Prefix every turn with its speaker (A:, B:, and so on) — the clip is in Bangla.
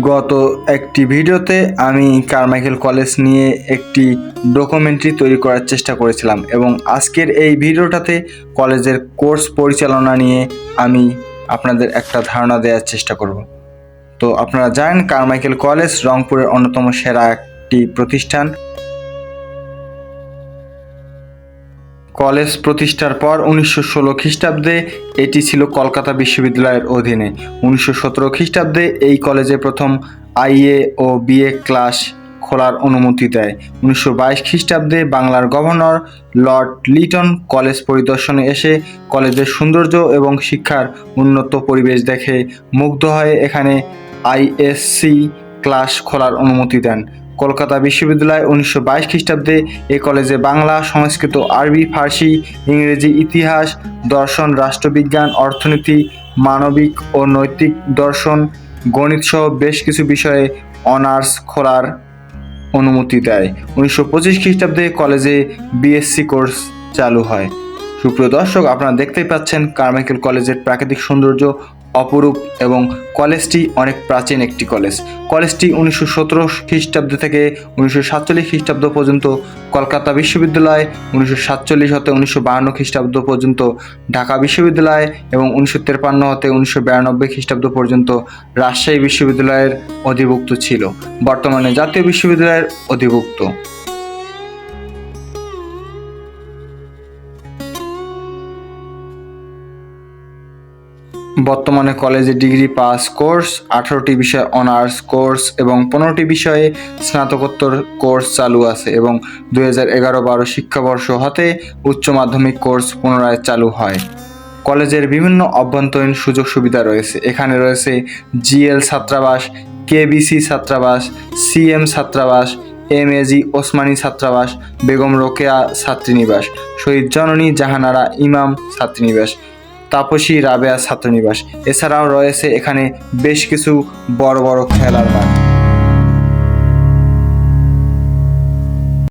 A: গত একটি ভিডিওতে আমি কারমাইকেল কলেজ নিয়ে একটি ডকুমেন্টারি তৈরি করার চেষ্টা করেছিলাম এবং আজকের এই ভিডিওটাতে কলেজের কোর্স পরিচালনা নিয়ে আমি আপনাদের একটা ধারণা দেওয়ার চেষ্টা করব। তো আপনারা জানেন কারমাইকেল কলেজ রংপুরের অন্যতম সেরা একটি প্রতিষ্ঠান। কলেজ প্রতিষ্ঠার পর উনিশশো ষোলো খ্রিস্টাব্দে এটি ছিল কলকাতা বিশ্ববিদ্যালয়ের অধীনে। উনিশশো সতেরো খ্রিস্টাব্দে এই কলেজে প্রথম আইএ ও বিএ ক্লাস খোলার অনুমতি দেয়। উনিশশো বাইশ খ্রিস্টাব্দে বাংলার গভর্নর লর্ড লিটন কলেজ পরিদর্শনে এসে কলেজের সৌন্দর্য এবং শিক্ষার উন্নত পরিবেশ দেখে মুগ্ধ হয়ে এখানে আইএসসি ক্লাস খোলার অনুমতি দেন। কলকাতা বিশ্ববিদ্যালয় উনিশশো বাইশ খ্রিস্টাব্দে এই কলেজে বাংলা, সংস্কৃত, আরবি, ফার্সি, ইংরেজি, ইতিহাস, দর্শন, রাষ্ট্রবিজ্ঞান, অর্থনীতি, মানবিক ও নৈতিক দর্শন, গণিত সহ বেশ কিছু বিষয়ে অনার্স খোলার অনুমতি দেয়। উনিশশো পঁচিশ খ্রিস্টাব্দে কলেজে বিএসসি কোর্স চালু হয়। সুপ্রিয় দর্শক, আপনারা দেখতেই পাচ্ছেন কারমাইকেল কলেজের প্রাকৃতিক সৌন্দর্য অপরূপ এবং কলেজটি অনেক প্রাচীন একটি কলেজ। কলেজটি উনিশশো সতেরো খ্রিস্টাব্দ থেকে উনিশশো সাতচল্লিশ খ্রিস্টাব্দ পর্যন্ত, কলকাতা বিশ্ববিদ্যালয় উনিশশো সাতচল্লিশ হতে উনিশশো বাহান্ন খ্রিস্টাব্দ পর্যন্ত, ঢাকা বিশ্ববিদ্যালয় এবং উনিশশো তেপান্ন হতে উনিশশো বিরানব্বই খ্রিস্টাব্দ পর্যন্ত রাজশাহী বিশ্ববিদ্যালয়ের অধিভুক্ত ছিল। বর্তমানে জাতীয় বিশ্ববিদ্যালয়ের অধিভুক্ত। বর্তমানে কলেজে ডিগ্রি পাস কোর্স, আঠারোটি বিষয়ে অনার্স কোর্স এবং পনেরোটি বিষয়ে স্নাতকোত্তর কোর্স চালু আছে এবং দুই হাজার এগারো বারো শিক্ষাবর্ষ হতে উচ্চ মাধ্যমিক কোর্স পুনরায় চালু হয়। কলেজের বিভিন্ন অভ্যন্তরীণ সুযোগ সুবিধা রয়েছে। এখানে রয়েছে জিএল ছাত্রাবাস, কেবিসি ছাত্রাবাস, সিএম ছাত্রাবাস এম এজি ওসমানী ছাত্রাবাস, বেগম রোকেয়া ছাত্রীনিবাস, শহীদ জননী জাহানারা ইমাম ছাত্রীনিবাস। তাপসী রাবেয়া ছাত্রনিবাস। এছাড়াও রয়েছে এখানে বেশ কিছু বড় বড় খেলার মাঠ।